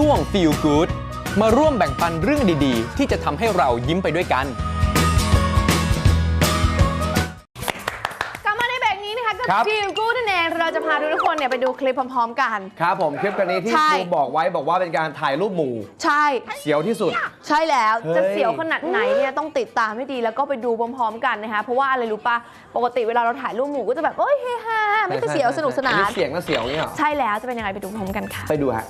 ช่วง Feel Good มาร่วมแบ่งปันเรื่องดีๆ ที่จะทำให้เรายิ้มไปด้วยกัน กลับมาในเบรกนี้นะคะกับครับ ฟิลกูนั่นเองเราจะพาทุกคนเนี่ยไปดูคลิปพร้อมๆกัน ครับผมคลิปกันนี้ที่ใช่ ครูบอกไว้บอกว่าเป็นการถ่ายรูปหมู่ใช่ เสียวที่สุด ใช่แล้วเฮ้ย จะเสียวขนาดไหนเนี่ยต้องติดตามให้ดีแล้วก็ไปดูพร้อมๆกันนะคะเพราะว่าอะไรรู้ปะปกติเวลาเราถ่ายรูปหมู่ก็จะแบบเอ้ยเฮฮาไม่ก็เสียวสนุกสนาอันเสียงนะเสียวอย่างเงี้ยเหรอใช่แล้วจะเป็นยังไงไปดูพร้อมกันค่ะ ไปดูฮะ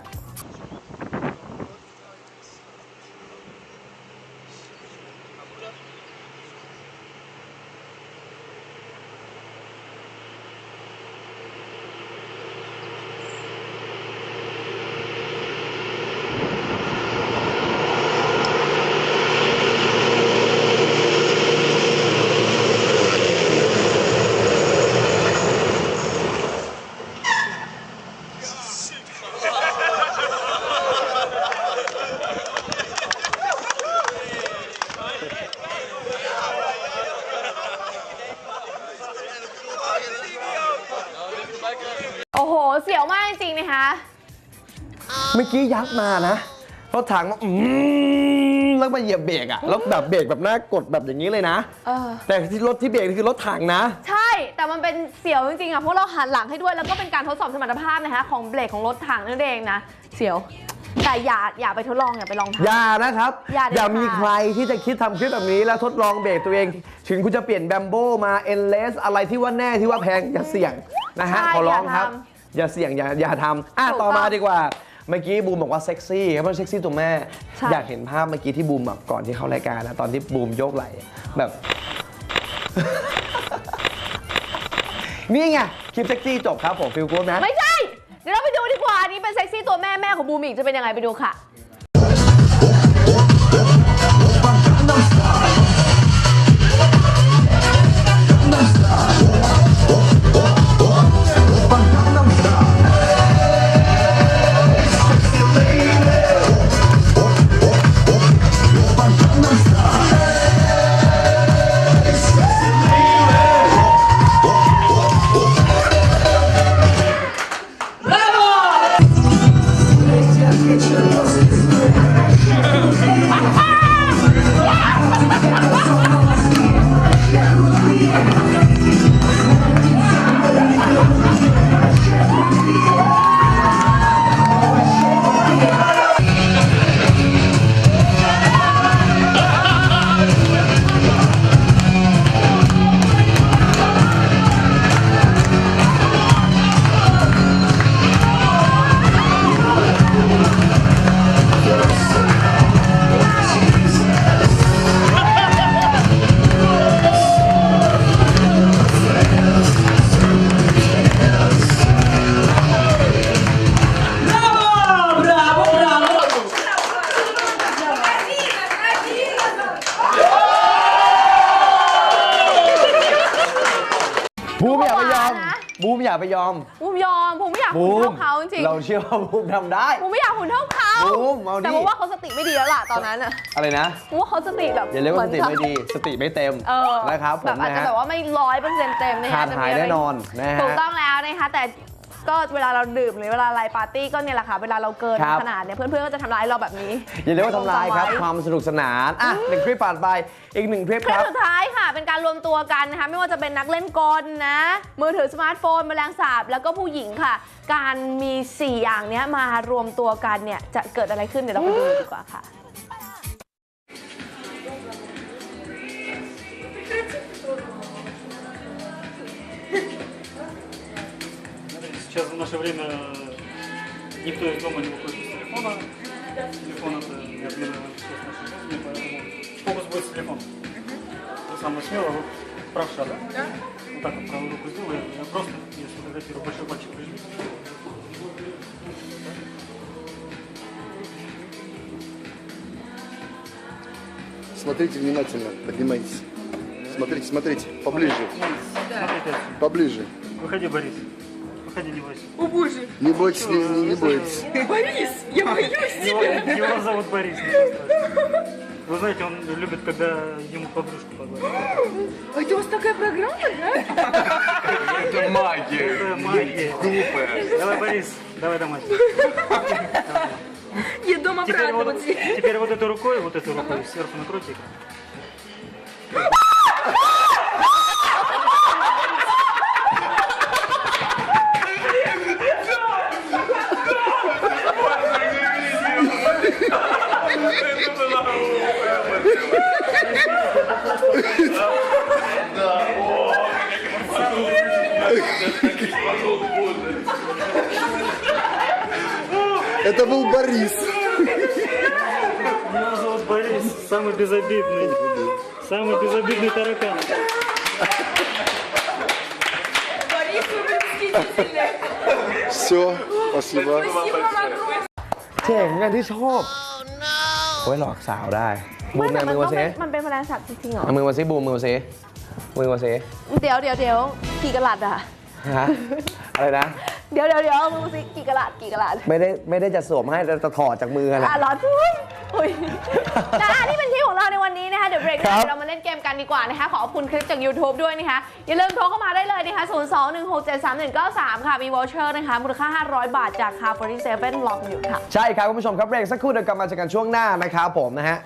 โอ้โห เสียวมากจริงๆนะคะ เมื่อกี้ยัดมานะรถถังมาอืมแล้วมาเหยียบเบรกอะแล้วแบบเบรกแบบหน้ากดแบบอย่างนี้เลยนะ เออ แต่ที่รถที่เบรกนี่คือรถถังนะ ใช่ แต่มันเป็นเสียวจริงๆอะ เพราะเราหันหลังให้ด้วย แล้วก็เป็นการทดสอบสมรรถภาพนะคะของเบรกของรถถังนั่นเองนะ เสียว แต่อย่าอย่าไปทดลองอย่าไปลองทำ อย่านะครับอย่าเด็ดขาด มีใครที่จะคิดทำคลิปแบบนี้แล้วทดลองเบรกตัวเอง ถึงคุณจะเปลี่ยนแบมโบมาเอ็นเลสอะไรที่ว่าแน่ที่ว่าแพงอย่าเสี่ยงนะฮะใช่ขอร้องครับอย่าท อย่าเสี่ยงอย่าอย่าทำอะถูกต่อมาต้องดีกว่า เมื่อกี้บูมบอกว่าเซ็กซี่ครับเพราะเซ็กซี่ตัวแม่ ใช่ อยากเห็นภาพเมื่อกี้ที่บูมแบบก่อนที่เข้ารายการนะตอนที่บูมโยกไหล่แบบ นี่ไงคลิปเซ็กซี่จบครับผมฟิลกู๊ดนะ ไม่ใช่ เดี๋ยวเราไปดูดีกว่าอันนี้เป็นเซ็กซี่ตัวแม่แม่ของบูมอีกจะเป็นยังไงไปดูค่ะ บูมอย่าไปยอมนะ บูมอย่าไปยอมบูมยอมบูมไม่อยากบูหุ่นมเท่าเขาจริงเราเชื่อว่าบูมทำได้ ๆบูมไม่อยากหุ่นเท่าเขาบูมเอาดิ แต่บูมว่าเขาสติไม่ดีแล้วล่ะตอนนั้นอะอะไรนะ บูมว่าเขาสติแบบอย่าเรียกว่าสติหอนไม่กับดีสติไม่เต็มเออนะครับผแบบมอาจนะจะฮะแบบว่าไม่ร้อยเปอร์เซ็นต์เต็มนะขาฮะดจะหายมีอะไรแน่นอนนะฮะ ถูกต้องแล้วนะคะแต่ ก็เวลาเราดื่มหรือเวลาอะไรปาร์ตี้ก็เนี่ยแหละค่ะเวลาเราเกินครับ ขนาดเนี่ยเพื่อนๆก็จะทำร้ายเราแบบนี้อย่าเรียกว่าทำลายครับจำไว้ความสนุกสนาน อะหนึ่งคลิปผ่านไป อีกหนึ่งคลิปคลิคปรับ สุดท้ายค่ะ เป็นการรวมตัวกันนะคะไม่ว่าจะเป็นนักเล่นกลนะ มือถือสมาร์ทโฟนแมลงสาบแล้วก็ผู้หญิงค่ะ การมี 4 อย่างเนี้ยมารวมตัวกันเนี่ยจะเกิดอะไรขึ้นเดี๋ยวเราไปดูดีกว่าค่ะ в наше время никто из дома не выходит без телефона. Телефон это неотъемлемая часть нашей жизни, поэтому фокус будет с телефоном. Вы самое смело, вы правша, да? Да. Вот так вот правую руку сделаю, я просто, я сфотографирую большой пальчик прижмите. Смотрите внимательно, поднимайтесь. Смотрите, смотрите, поближе, Смотрите, поближе. выходи, Борис. Выходи, не бойся. Не бойтесь, не, не- не бойтесь. Его, его зовут Борис. Вы знаете, он любит, когда ему подружку погладят. А у вас такая программа, да? Это магия. Это магия. Глупая. Давай, Борис, давай домой. Я дома Теперь вот, теперь вот этой рукой, вот этой рукой сверху накройте. Это был Борис. Меня зовут Борис, самый безобидный. Самый безобидный таракан. Борис, вы. Все, спасибо. Спасибо, Тэй, надад шоп. ไว้หลอกสาวได้บูมไม่แม่แต่มืมันอต้มาองซิเป็นมันเป็นแมลงสาบจริงๆเหรอเอามือมาซิบูมมือมาซิมือมาซิเดี๋ยวเดี๋ยวเดี๋ยวกี่กะลัดอะฮะอะไรนะ เดี๋ยวเดี๋ยวเดี๋ยวมึงสิกี่กะลัดกี่กะลัดไม่ได้ไม่ได้จะสวมให้แต่จะถอดจากมือกันอะอะร้อนทุยอุ้ยนะนี่เป็นที่ของเราในวั นนี้นะคะเดี๋ยวเบรกหครัน้าบเรามาเล่นเกมกันดีกว่านะคะขอบคุณคลิปจาก YouTube ด้วยนะคะ อย่าลืมโทรเข้ามาได้เลยนะคะ 0 2 1 6 7 3 1 9 3 ค่ะ มีวอเชอร์นะคะ มูลค่า 500 บาทจากคาร์47ลองอยู่ค่ะ ใช่ครับคุณผู้ชมครับเบรกสักครู่เดี๋ยวกลับมาเจอกันช่วงหน้านะครับผมนะฮะ